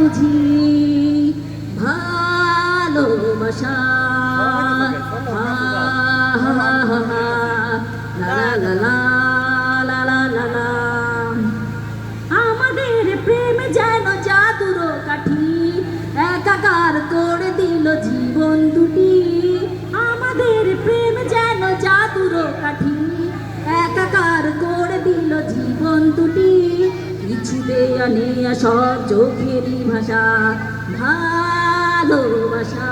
বুঝি ভালোবাসা। আমাদের প্রেম যেন জাদুর কাঠি একাকার করে দিল জীবন দুটি আমাদের প্রেম যেন জাদুর কাঠি কিছু দেয়া নেয়া সব চোখেরই ভাষা ভালোবাসা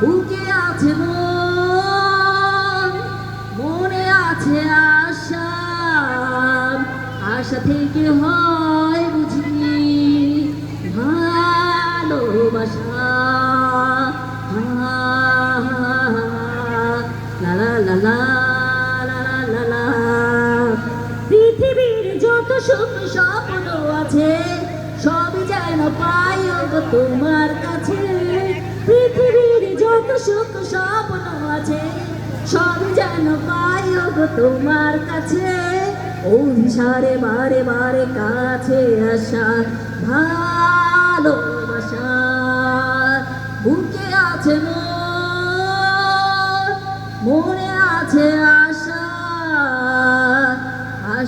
বুকে আছে মন মনে আছে আশা আশা থেকে হয় বুঝি ভালোবাসা হা, হা, লা লা লা যত সুখ স্বপ্ন আছে, সবই যেন পাই তোমার কাছে। পৃথিবীর যত সুখ স্বপ্ন আছে সব যেন পাই তোমার কাছে। অভিসারে বারে বারে কাছে আসা, ভালোবাসা বুকে আছে মন আছে আশা